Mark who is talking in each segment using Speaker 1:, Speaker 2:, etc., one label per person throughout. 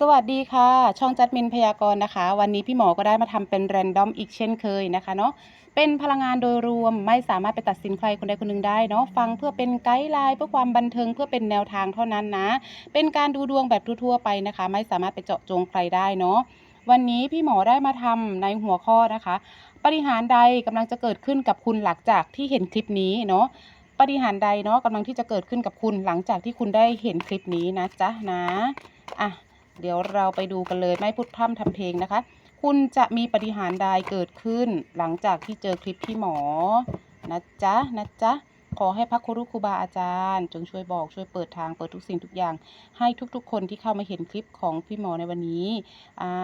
Speaker 1: สวัสดีค่ะ ช่องจัดมินพยากรณ์นะคะ วันนี้พี่หมอก็ได้มาทำเป็นแรนดอมอีกเช่นเคยนะคะเนาะเป็นพลังงานโดยรวมไม่สามารถไปตัดสินใครคนใดคนหนึ่งได้เนาะฟังเพื่อเป็นไกด์ไลน์เพื่อความบันเทิงเพื่อเป็นแนวทางเท่านั้นนะ เป็นการดูดวงแบบทั่วๆไปนะคะ ไม่สามารถไปเจาะจงใครได้เนาะวันนี้พี่หมอได้มาทำในหัวข้อนะคะปฏิหารย์ใดกำลังจะเกิดขึ้นกับคุณหลังจากที่เห็นคลิปนี้เนาะปฏิหารย์ใดเนาะกำลังที่จะเกิดขึ้นกับคุณหลังจากที่คุณได้เห็นคลิปนี้นะจ๊ะนะอะ เดี๋ยวเราไปดูกันเลยไม่พูดพร่ำทำเพลงนะคะ คุณจะมีปฏิหารย์ใดเกิดขึ้น หลังจากที่เจอคลิปพี่หมอนะจ๊ะนะจ๊ะขอให้พระครูครูบาอาจารย์ จงช่วยบอกช่วยเปิดทางเปิดทุกสิ่งทุกอย่าง ให้ทุกๆ คนที่เข้ามาเห็นคลิปของพี่หมอในวันนี้อ่า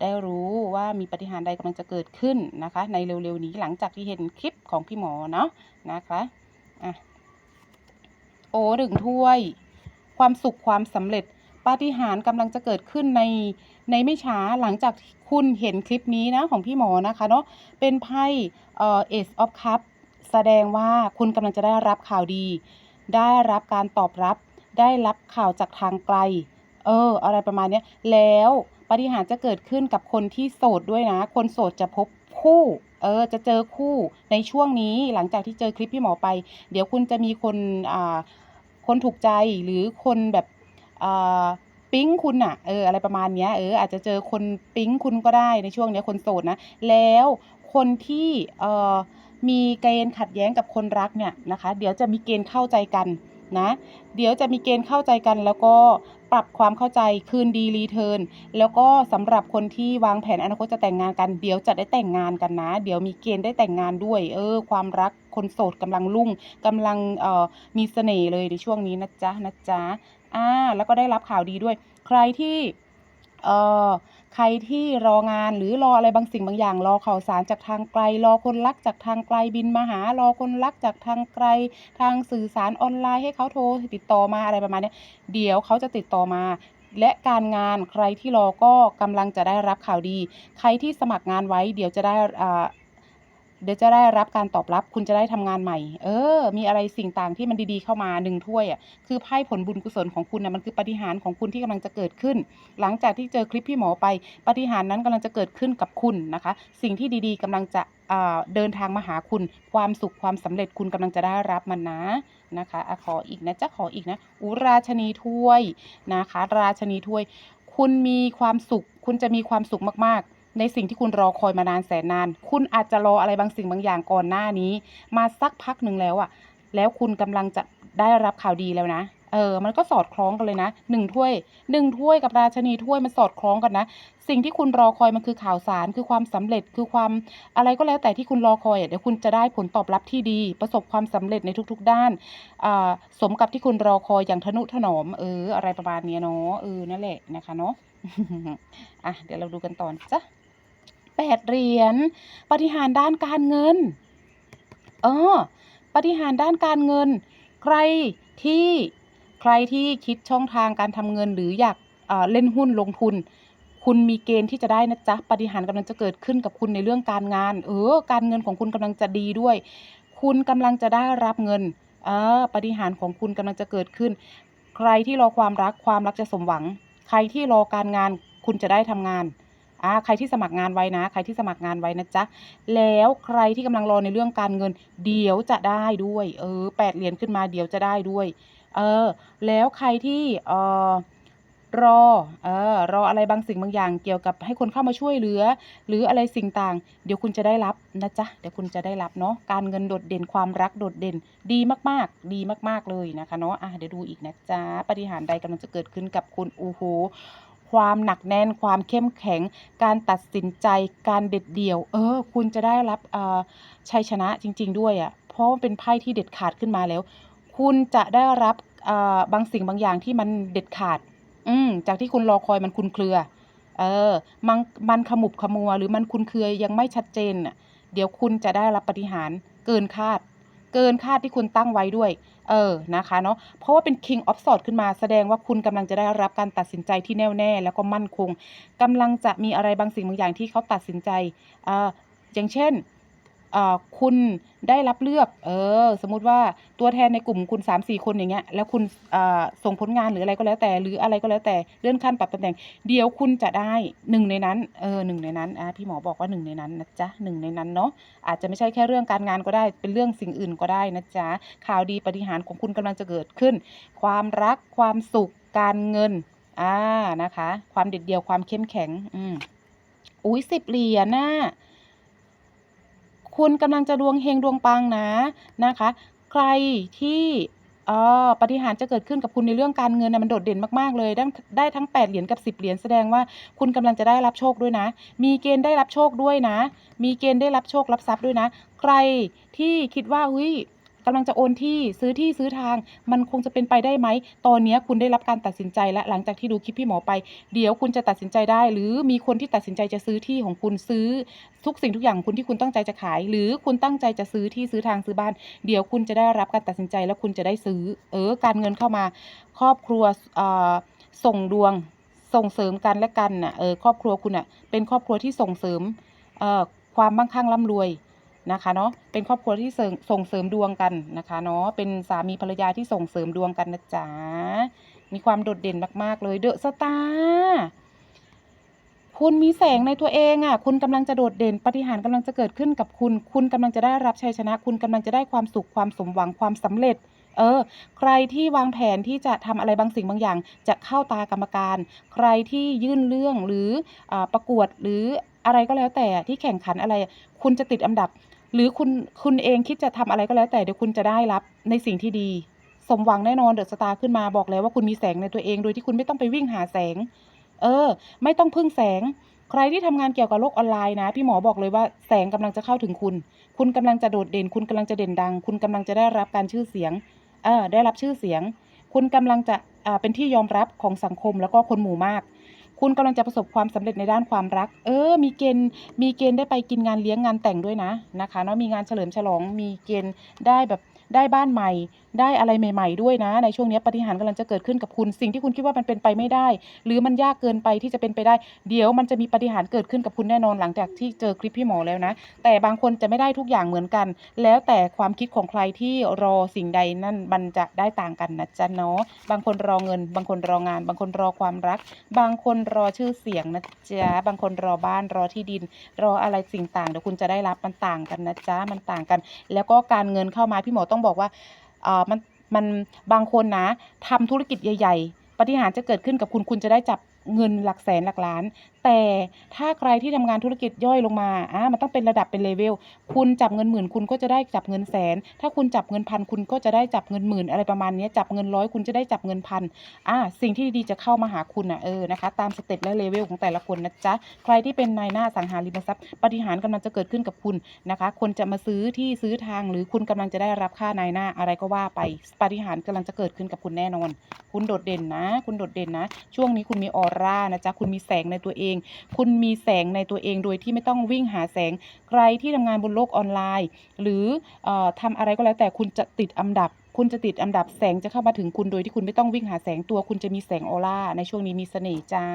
Speaker 1: ได้รู้ว่ามีปฏิหารย์ใดกำลังจะเกิดขึ้นนะคะ ในเร็วๆนี้หลังจากที่เห็นคลิปของพี่หมอเนาะนะคะอะโอ้หนึ่งถ้วย ความสุขความสำเร็จ ปาฏิหาริย์กำลังจะเกิดขึ้นในในไม่ช้าหลังจากคุณเห็นคลิปนี้นะของพี่หมอนะคะเนาะเป็นไพ่เอ่อ Ace of Cup แสดงว่าคุณกำลังจะได้รับข่าวดี ได้รับการตอบรับ ได้รับข่าวจากทางไกล เออ อะไรประมาณนี้แล้วปาฏิหาริย์จะเกิดขึ้นกับคนที่โสดด้วยนะ คนโสดจะพบคู่เออจะเจอคู่ในช่วงนี้หลังจากที่เจอคลิปพี่หมอไป เดี๋ยวคุณจะมีคนอ่าคนถูกใจหรือคนแบบ ปิ๊งคุณอะเอออะไรประมาณเนี้ยเอออาจจะเจอคนปิ๊งคุณก็ได้ในช่วงเนี้ยคนโสดนะ แล้วคนที่เอ่อมีเกณฑ์ขัดแย้งกับคนรักเนี่ยนะคะ เดี๋ยวจะมีเกณฑ์เข้าใจกันนะเดี๋ยวจะมีเกณฑ์เข้าใจกัน แล้วก็ปรับความเข้าใจคืนดีรีเทิร์นแล้วก็สำหรับคนที่วางแผนอนาคตจะแต่งงานกัน เดี๋ยวจะได้แต่งงานกันนะ เดี๋ยวมีเกณฑ์ได้แต่งงานด้วย เออ ความรักคนโสดกำลังรุ่งกำลังเอ่อมีเสน่ห์เลยในช่วงนี้นะจ๊ะนะจ๊ะ อ่าแล้วก็ได้รับข่าวดีด้วย ใครที่เอ่อใครที่รองานหรือรออะไรบางสิ่งบางอย่าง รอข่าวสารจากทางไกล รอคนรักจากทางไกลบินมาหา รอคนรักจากทางไกล ทางสื่อสารออนไลน์ให้เขาโทรติดต่อมาอะไรประมาณนี้เดี๋ยวเขาจะติดต่อมา และการงานใครที่รอก็กำลังจะได้รับข่าวดี ใครที่สมัครงานไว้เดี๋ยวจะได้อ่า เดี๋ยวจะได้รับการตอบรับ คุณจะได้ทำงานใหม่ เออ มีอะไรสิ่งต่างที่มันดีๆเข้ามาหนึ่งถ้วยอะ คือไพ่ผลบุญกุศลของคุณนะมันคือปาฏิหารย์ของคุณที่กำลังจะเกิดขึ้น หลังจากที่เจอคลิปพี่หมอไปปาฏิหารย์นั้นกำลังจะเกิดขึ้นกับคุณนะคะ สิ่งที่ดีๆกำลังจะอ่าเดินทางมาหาคุณ ความสุขความสำเร็จคุณกำลังจะได้รับมันนะนะคะอขออีกนะจะขออีกนะอุราชนีถ้วยนะคะ ราชนีถ้วย คุณมีความสุข คุณจะมีความสุขมากๆ ในสิ่งที่คุณรอคอยมานานแสนนาน คุณอาจจะรออะไรบางสิ่งบางอย่างก่อนหน้านี้ มาสักพักหนึ่งแล้วอะแล้วคุณกำลังจะได้รับข่าวดีแล้วนะเออ มันก็สอดคล้องกันเลยนะหนึ่งถ้วยหนึ่งถ้วยกับราชนีถ้วยมันสอดคล้องกันนะ สิ่งที่คุณรอคอยมันคือข่าวสาร คือความสำเร็จ คือความอะไรก็แล้วแต่ที่คุณรอคอยเดี๋ยวคุณจะได้ผลตอบรับที่ดี ประสบความสำเร็จในทุก ๆ ด้าน อ่า สมกับที่คุณรอคอยอย่างทนุถนอม เออ อะไรประมาณนี้เนาะ เออ นั่นแหละนะคะเนาะ อะ เดี๋ยวเราดูกันต่อนจ้ะ แปดเหรียญ ปฏิหารด้านการเงิน เออ ปฏิหารด้านการเงิน ใครที่ใครที่คิดช่องทางการทำเงินหรืออยากอ่าเล่นหุ้นลงทุน คุณมีเกณฑ์ที่จะได้นะจ๊ะ ปฏิหารกำลังจะเกิดขึ้นกับคุณในเรื่องการงาน เออ การเงินของคุณกำลังจะดีด้วย คุณกำลังจะได้รับเงิน เออ ปฏิหารของคุณกำลังจะเกิดขึ้น ใครที่รอความรักความรักจะสมหวัง ใครที่รอการงานคุณจะได้ทำงาน อ่าใครที่สมัครงานไว้นะ ใครที่สมัครงานไว้นะจ๊ะ แล้วใครที่กำลังรอในเรื่องการเงิน เดี๋ยวจะได้ด้วย เออแปดเหรียญขึ้นมาเดี๋ยวจะได้ด้วย เออ แล้วใครที่เอ่อรอ เออ รออะไรบางสิ่งบางอย่างเกี่ยวกับให้คนเข้ามาช่วยเหลือ หรืออะไรสิ่งต่าง เดี๋ยวคุณจะได้รับนะจ๊ะ เดี๋ยวคุณจะได้รับเนาะ การเงินโดดเด่น ความรักโดดเด่น ดีมากๆ ดีมากๆเลยนะคะเนาะ อะเดี๋ยวดูอีกนะจ๊ะ ปฏิหารใดกำลังจะเกิดขึ้นกับคุณ โอ้โห ความหนักแน่น ความเข้มแข็ง การตัดสินใจ การเด็ดเดี่ยว เออ คุณจะได้รับออชัยชนะจริง ๆ ด้วยอะ่ะ เพราะเป็นไพ่ที่เด็ดขาดขึ้นมาแล้ว คุณจะได้รับออบางสิ่งบางอย่างที่มันเด็ดขาด อืมจากที่คุณรอคอยมันคุนเครือ เออ มันมันขมุบขมัว หรือมันคุนเครือยังไม่ชัดเจนน่ะเดี๋ยวคุณจะได้รับปฏิหารเกินคาด เกินคาดที่คุณตั้งไว้ด้วย เออนะคะเนาะเพราะว่าเป็น King of Swords ขึ้นมาแสดงว่าคุณกำลังจะได้รับการตัดสินใจที่แน่วแน่ แล้วก็มั่นคงกำลังจะมีอะไรบางสิ่งบางอย่างที่เขาตัดสินใจอ่าอย่างเช่น คุณได้รับเลือก เออ สมมุติว่าตัวแทนในกลุ่มคุณ 3-4 คนอย่างเงี้ย แล้วคุณส่งผลงานหรืออะไรก็แล้วแต่ หรืออะไรก็แล้วแต่เลื่อนขั้นปรับตำแหน่ง เดี๋ยวคุณจะได้หนึ่งในนั้น เออหนึ่งในนั้นอ่าพี่หมอบอกว่าหนึ่งในนั้นนะจ๊ะหนึ่งในนั้นเนาะ อาจจะไม่ใช่แค่เรื่องการงานก็ได้ เป็นเรื่องสิ่งอื่นก็ได้นะจ๊ะ ข่าวดีปฏิหารของคุณกำลังจะเกิดขึ้น ความรัก ความสุข การเงิน อ่า นะคะ ความเด็ดเดี่ยว ความเข้มแข็ง อืมอุ้ยสิบเหรียญน่ะ คุณกำลังจะดวงเฮงดวงปังนะนะคะ ใครที่อ๋อปาฏิหารย์จะเกิดขึ้นกับคุณในเรื่องการเงินนะมันโดดเด่นมากๆเลย ได้ได้ทั้ง 8 เหรียญกับ 10 เหรียญแสดงว่าคุณกำลังจะได้รับโชคด้วยนะ มีเกณฑ์ได้รับโชคด้วยนะ มีเกณฑ์ได้รับโชครับทรัพย์ด้วยนะ ใครที่คิดว่าเฮ้ย กำลังจะโอนที่ซื้อที่ซื้อทาง มันคงจะเป็นไปได้ไหม ตอนนี้คุณได้รับการตัดสินใจแล้วหลังจากที่ดูคลิปพี่หมอไป เดี๋ยวคุณจะตัดสินใจได้ หรือมีคนที่ตัดสินใจจะซื้อที่ของคุณซื้อ ทุกสิ่งทุกอย่างคุณที่คุณตั้งใจจะขาย หรือคุณตั้งใจจะซื้อที่ซื้อทางซื้อบ้าน เดี๋ยวคุณจะได้รับการตัดสินใจแล้วคุณจะได้ซื้อ เออ การเงินเข้ามา ครอบครัวเออส่งดวง ส่งเสริมกันและกันน่ะเออครอบครัวคุณอะเป็นครอบครัวที่ส่งเสริมเออความมั่งคั่งร่ำรวย นะคะเนาะเป็นครอบครัวที่ส่งเสริมดวงกันนะคะเนาะเป็นสามีภรรยาที่ส่งเสริมดวงกันนะจ๊ะมีความโดดเด่นมากๆเลยเดอะสตาร์คุณมีแสงในตัวเองอะ คุณกำลังจะโดดเด่นปฏิหารย์กำลังจะเกิดขึ้นกับคุณ คุณกำลังจะได้รับชัยชนะ คุณกำลังจะได้ความสุขความสมหวังความสำเร็จ เออ ใครที่วางแผนที่จะทำอะไรบางสิ่งบางอย่าง จะเข้าตากรรมการ ใครที่ยื่นเรื่องหรืออประกวดหรืออะไรก็แล้วแต่ที่แข่งขันอะไร คุณจะติดอันดับ หรือคุณคุณเองคิดจะทำอะไรก็แล้วแต่เดี๋ยวคุณจะได้รับในสิ่งที่ดี สมหวังแน่นอนเดอะสตาร์ขึ้นมาบอกแล้วว่าคุณมีแสงในตัวเองโดยที่คุณไม่ต้องไปวิ่งหาแสง เออ ไม่ต้องพึ่งแสง ใครที่ทำงานเกี่ยวกับโลกออนไลน์นะ พี่หมอบอกเลยว่าแสงกำลังจะเข้าถึงคุณ คุณกำลังจะโดดเด่น คุณกำลังจะเด่นดัง คุณกำลังจะได้รับการชื่อเสียง เออได้รับชื่อเสียง คุณกำลังจะอ่าเป็นที่ยอมรับของสังคมแล้วก็คนหมู่มาก คุณกำลังจะประสบความสำเร็จในด้านความรัก เออ มีเกณฑ์ มีเกณฑ์ได้ไปกินงานเลี้ยงงานแต่งด้วยนะนะคะเนาะ มีงานเฉลิมฉลอง มีเกณฑ์ได้แบบ ได้บ้านใหม่ ได้อะไรใหม่ ๆ ด้วยนะ ในช่วงนี้ปาฏิหารย์กำลังจะเกิดขึ้นกับคุณ สิ่งที่คุณคิดว่ามันเป็นไปไม่ได้ หรือมันยากเกินไปที่จะเป็นไปได้ เดี๋ยวมันจะมีปาฏิหารย์เกิดขึ้นกับคุณแน่นอนหลังจากที่เจอคลิปพี่หมอแล้วนะ แต่บางคนจะไม่ได้ทุกอย่างเหมือนกัน แล้วแต่ความคิดของใครที่รอสิ่งใดนั่นมันจะได้ต่างกันนะจ๊ะเนาะ บางคนรอเงิน บางคนรองาน บางคนรอความรัก บางคนรอชื่อเสียงนะจ๊ะ บางคนรอบ้านรอที่ดิน รออะไรสิ่งต่างเดี๋ยวคุณจะได้รับมันต่างกันนะจ๊ะ มันต่างกัน แล้วก็การเงินเข้ามาพี่หมอต้องบอกว่าอ่ามันมันบางคนนะทำธุรกิจใหญ่ ๆ ปฏิหารจะเกิดขึ้นกับคุณคุณจะได้จับเงินหลักแสนหลักล้าน แต่ถ้าใครที่ทำงานธุรกิจย่อยลงมาอ่ามันต้องเป็นระดับเป็นเลเวลคุณจับเงินหมื่นคุณก็จะได้จับเงินแสน ถ้าคุณจับเงินพันคุณก็จะได้จับเงินหมื่นอะไรประมาณนี้จับเงินร้อยคุณจะได้จับเงินพันอ่าสิ่งที่ดีๆจะเข้ามาหาคุณอะเออนะคะ ตามสเต็ปและเลเวลของแต่ละคนนะจ๊ะใครที่เป็นนายหน้าสังหาริมทรัพย์ปฏิหารย์กำลังจะเกิดขึ้นกับคุณนะคะ คนจะมาซื้อที่ซื้อทางหรือคุณกำลังจะได้รับค่านายหน้าอะไรก็ว่าไปปฏิหารย์กำลังจะเกิดขึ้นกับคุณแน่นอน คุณโดดเด่นนะ คุณโดดเด่นนะ ช่วงนี้คุณมีออร่านะจ๊ะคุณมีแสงในตัวเองคุณมีแสงในตัวเองโดยที่ไม่ต้องวิ่งหาแสง ใครที่ทำงานบนโลกออนไลน์ หรือเอ่อทำอะไรก็แล้วแต่คุณจะติดอันดับ คุณจะติดอันดับแสงจะเข้ามาถึงคุณโดยที่คุณไม่ต้องวิ่งหาแสงตัว คุณจะมีแสงออร่าในช่วงนี้มีเสน่ห์จ้า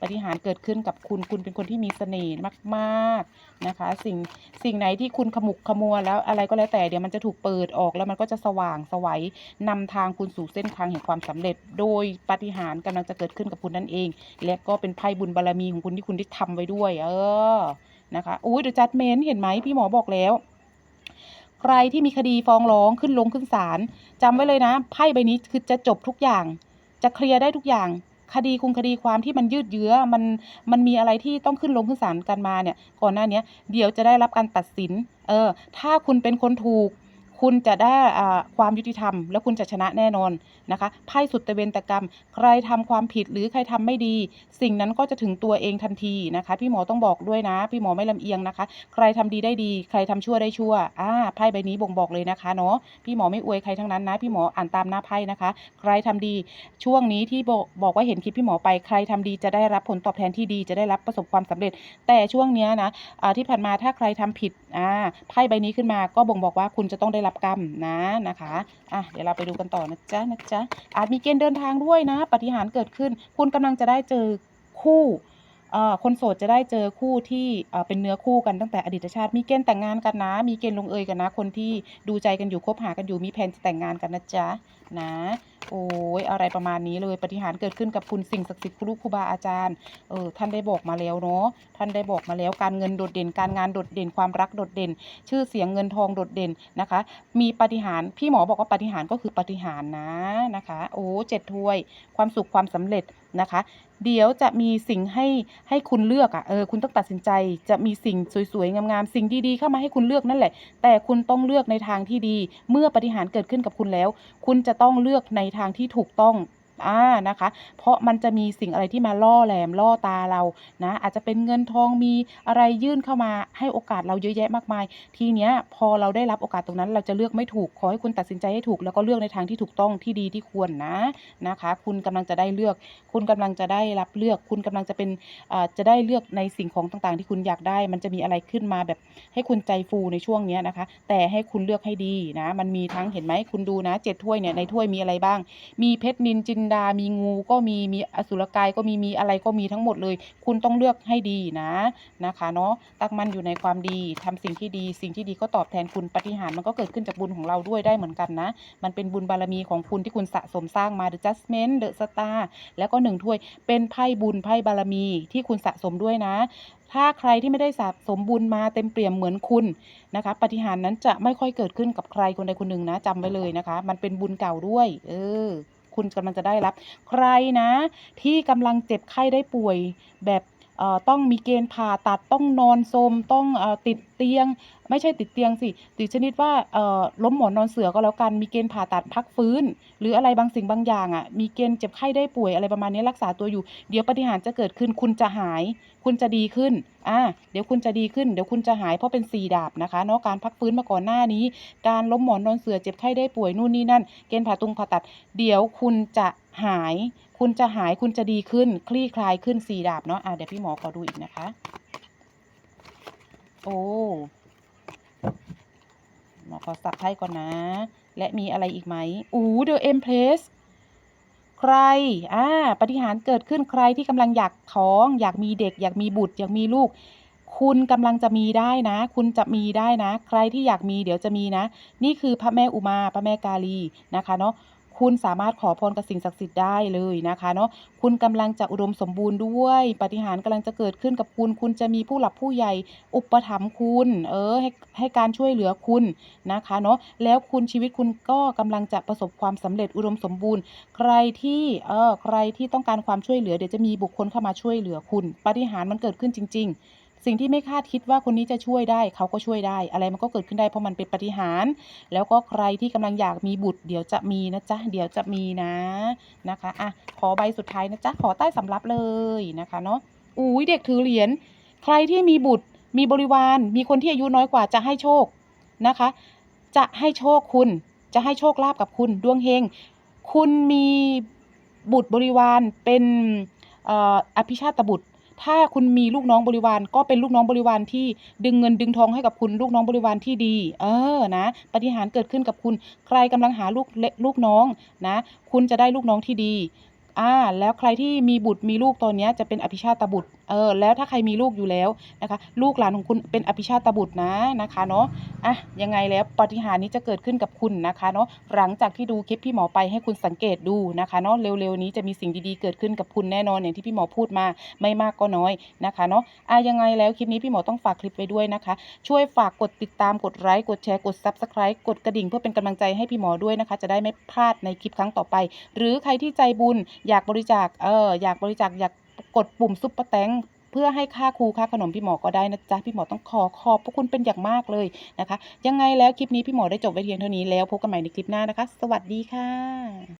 Speaker 1: ปาฏิหารย์เกิดขึ้นกับคุณคุณเป็นคนที่มีเสน่ห์มากๆนะคะ สิ่งสิ่งไหนที่คุณขมุกขมัวแล้วอะไรก็แล้วแต่เดี๋ยวมันจะถูกเปิดออกแล้วมันก็จะสว่างสวัยนำทางคุณสู่เส้นทางแห่งความสำเร็จ โดยปาฏิหารย์กำลังจะเกิดขึ้นกับคุณนั่นเอง และก็เป็นไพ่บุญบารมีของคุณที่คุณได้ทำไว้ด้วย เออนะคะอุ้ยเดอะจัดเมนเห็นไหมพี่หมอบอกแล้ว รที่มีคดีฟ้องร้องขึ้นลงขึ้นศาลจำไว้เลยนะไพ่ใบนี้คือจะจบทุกอย่าง จะเคลียร์ได้ทุกอย่าง คดีคุงคดีความที่มันยืดเยื้อมันมันมีอะไรที่ต้องขึ้นลงขึ้นศาลกันมาเนี่ย ก่อนหน้าเนี้ยเดี๋ยวจะได้รับการตัดสิน เออ ถ้าคุณเป็นคนถูก คุณจะได้ความยุติธรรม แล้วคุณจะชนะแน่นอนนะคะไพ่สุดตะเวนตะกรรม ใครทำความผิดหรือใครทำไม่ดี สิ่งนั้นก็จะถึงตัวเองทันทีนะคะ พี่หมอต้องบอกด้วยนะ พี่หมอไม่ลำเอียงนะคะ ใครทำดีได้ดี ใครทำชั่วได้ชั่วอ่าไพ่ใบนี้บ่งบอกเลยนะคะเนาะพี่หมอไม่อวยใครทั้งนั้นนะ พี่หมออ่านตามหน้าไพ่นะคะ ใครทำดีช่วงนี้ที่บอกบอกว่าเห็นคลิปพี่หมอไปใครทำดีจะได้รับผลตอบแทนที่ดีจะได้รับประสบความสำเร็จ แต่ช่วงเนี้ยนะที่ผ่านมาถ้าใครทำผิดอ่าไพ่ใบนี้ขึ้นมาก็บ่งบอกว่าคุณจะต้องได้รับกรรมนะนะคะอะเดี๋ยวเราไปดูกันต่อนะจ๊ะนะจ๊ะอาจมีเกณฑ์เดินทางด้วยนะ ปฏิหารเกิดขึ้น คุณกำลังจะได้เจอคู่คนโสดจะได้เจอคู่ที่เป็นเนื้อคู่กันตั้งแต่อดีตชาติ มีเกณฑ์แต่งงานกันนะ มีเกณฑ์ลงเอยกันนะ คนที่ดูใจกันอยู่คบหากันอยู่มีแผนจะแต่งงานกันนะจ๊ะนะ โอ้ยอะไรประมาณนี้เลยปฏิหารเกิดขึ้นกับคุณสิ่งศักดิ์สิทธิ์ครูครูบาอาจารย์เออท่านได้บอกมาแล้วเนาะท่านได้บอกมาแล้วการเงินโดดเด่น การงานโดดเด่นความรักโดดเด่น ชื่อเสียงเงินทองโดดเด่นนะคะ มีปฏิหารพี่หมอบอกว่าปฏิหารก็คือปฏิหารนะนะคะโอ้เจ็ดถ้วย ความสุขความสำเร็จนะคะ เดี๋ยวจะมีสิ่งให้ให้คุณเลือกอะเออคุณต้องตัดสินใจจะมีสิ่งสวยๆงามๆสิ่งดีๆเข้ามาให้คุณเลือกนั่นแหละ แต่คุณต้องเลือกในทางที่ดี เมื่อปฏิหารเกิดขึ้นกับคุณแล้ว คุณจะต้องเลือกในทางที่ถูกต้อง อ่านะคะ เพราะมันจะมีสิ่งอะไรที่มาล่อแหลมล่อตาเรานะอาจจะเป็นเงินทองมีอะไรยื่นเข้ามาให้โอกาสเราเยอะแยะมากมาย ทีเนี้ยพอเราได้รับโอกาสตรงนั้น เราจะเลือกไม่ถูกขอให้คุณตัดสินใจให้ถูก แล้วก็เลือกในทางที่ถูกต้องที่ดีที่ควรนะนะคะ คุณกำลังจะได้เลือก คุณกำลังจะได้รับเลือก คุณกำลังจะเป็นอ่าจะได้เลือกในสิ่งของต่างๆ ที่คุณอยากได้ มันจะมีอะไรขึ้นมาแบบให้คุณใจฟูในช่วงเนี้ยนะคะ แต่ให้คุณเลือกให้ดีนะ มันมีทั้งเห็นไหมคุณดูนะเจ็ดถ้วยเนี่ยในถ้วยมีอะไรบ้าง มีเพชรนินจินดา มีงูก็มี มีอสุรกายก็มี มีอะไรก็มีทั้งหมดเลย คุณต้องเลือกให้ดีนะนะคะเนาะ ตั้งมั่นอยู่ในความดีทำสิ่งที่ดี สิ่งที่ดีก็ตอบแทนคุณ ปฏิหารมันก็เกิดขึ้นจากบุญของเราด้วยได้เหมือนกันนะ มันเป็นบุญบารมีของคุณที่คุณสะสมสร้างมา The Judgment The Star แล้วก็หนึ่งถ้วย เป็นไพ่บุญไพ่บารมีที่คุณสะสมด้วยนะถ้าใครที่ไม่ได้สะสมบุญมาเต็มเปี่ยมเหมือนคุณนะคะ ปฏิหารนั้นจะไม่ค่อยเกิดขึ้นกับใครคนใดคนหนึ่งนะจำไว้เลยนะคะ มันเป็นบุญเก่าด้วย เออ คุณกำลังจะได้รับ ใครนะ ที่กำลังเจ็บไข้ได้ป่วยแบบ ต้องมีเกณฑ์ผ่าตัดต้องนอนโทมต้องอติดเตียง ไม่ใช่ติดเตียงสิติดชนิดว่าล้มหมอนนอนเสือก็แล้วกันมีเกณฑ์ผ่าตัดพักฟื้น หรืออะไรบางสิ่งบางอย่างอะมีเกณฑ์เจ็บไข้ได้ป่วยอะไรประมาณนี้รักษาตัวอยู่ เดี๋ยวปฏิหารย์จะเกิดขึ้นคุณจะหาย คุณจะดีขึ้นอ่าเดี๋ยวคุณจะดีขึ้นเดี๋ยวคุณจะหายเพราะเป็นสี่ดาบนะคะเนาะการพักฟื้นมาก่อนหน้านี้ การล้มหมอนนอนเสือเจ็บไข้ได้ป่วยนู่นนี่นั่น เกณฑ์ผ่าตุงผ่าตัด เดี๋ยวคุณจะหาย คุณจะหายคุณจะดีขึ้น คลี่คลายขึ้นสี่ดาบเนาะอะเดี๋ยวพี่หมอขอดูอีกนะคะ โอ้หมอขอสักไพ่ก่อนนะ และมีอะไรอีกไหมอู้เดอะเอ็มเพลสใคร อ่า ปฏิหารเกิดขึ้นใครที่กำลังอยากท้อง อยากมีเด็ก อยากมีบุตร อยากมีลูก คุณกำลังจะมีได้นะ คุณจะมีได้นะ ใครที่อยากมีเดี๋ยวจะมีนะ นี่คือพระแม่อุมา พระแม่กาลีนะคะเนาะ คุณสามารถขอพรกับสิ่งศักดิ์สิทธิ์ได้เลยนะคะเนาะคุณกำลังจะอุดมสมบูรณ์ด้วยปาฏิหารย์กำลังจะเกิดขึ้นกับคุณ คุณจะมีผู้หลักผู้ใหญ่อุปถัมภ์คุณ เออให้ให้การช่วยเหลือคุณนะคะเนาะแล้วคุณชีวิตคุณก็กำลังจะประสบความสำเร็จอุดมสมบูรณ์ ใครที่เออใครที่ต้องการความช่วยเหลือเดี๋ยวจะมีบุคคลเข้ามาช่วยเหลือคุณปาฏิหารย์มันเกิดขึ้นจริง ๆ สิ่งที่ไม่คาดคิดว่าคนนี้จะช่วยได้เขาก็ช่วยได้ อะไรมันก็เกิดขึ้นได้เพราะมันเป็นปฏิหารแล้วก็ใครที่กำลังอยากมีบุตร เดี๋ยวจะมีนะจ๊ะเดี๋ยวจะมีนะนะคะอะขอใบสุดท้ายนะจ๊ะขอใต้สำรับเลยนะคะเนาะอุ้ยเด็กถือเหรียญใครที่มีบุตร มีบริวาร มีคนที่อายุน้อยกว่าจะให้โชคนะคะ จะให้โชคคุณจะให้โชคลาภกับคุณดวงเฮงคุณมีบุตรบริวารเป็นอออภิชาตบุตร ถ้าคุณมีลูกน้องบริวารก็เป็นลูกน้องบริวารที่ดึงเงินดึงทองให้กับคุณลูกน้องบริวารที่ดี เออนะปฏิหารเกิดขึ้นกับคุณใครกำลังหาลูกเล็กลูกน้องนะ คุณจะได้ลูกน้องที่ดี อ่าแล้วใครที่มีบุตรมีลูกตอนเนี้ยจะเป็นอภิชาตบุตรเออแล้วถ้าใครมีลูกอยู่แล้วนะคะลูกหลานของคุณเป็นอภิชาตบุตรนะนะคะเนาะอะยังไงแล้วปฏิหารนี้จะเกิดขึ้นกับคุณนะคะเนาะหลังจากที่ดูคลิปพี่หมอไปให้คุณสังเกตดูนะคะเนาะเร็วๆนี้จะมีสิ่งดีๆเกิดขึ้นกับคุณแน่นอนอย่างที่พี่หมอพูดมาไม่มากก็น้อยนะคะเนาะอะยังไงแล้วคลิปนี้พี่หมอต้องฝากคลิปไว้ด้วยนะคะ ช่วยฝากกดติดตามกดไลค์กดแชร์กด Subscribe กดกระดิ่งเพื่อเป็นกำลังใจให้พี่หมอด้วยนะคะ จะได้ไม่พลาดในคลิปครั้งต่อไป หรือใครที่ใจบุญอยากบริจาคเอออยากบริจาคอยากกดปุ่มซุปเปอร์แตงเพื่อให้ค่าครูค่าขนมพี่หมอก็ได้นะจ๊ะพี่หมอต้องขอขอบพระคุณเป็นอย่างมากเลยนะคะ ยังไงแล้วคลิปนี้พี่หมอได้จบไว้เพียงเท่านี้แล้วพบกันใหม่ในคลิปหน้านะคะ สวัสดีค่ะ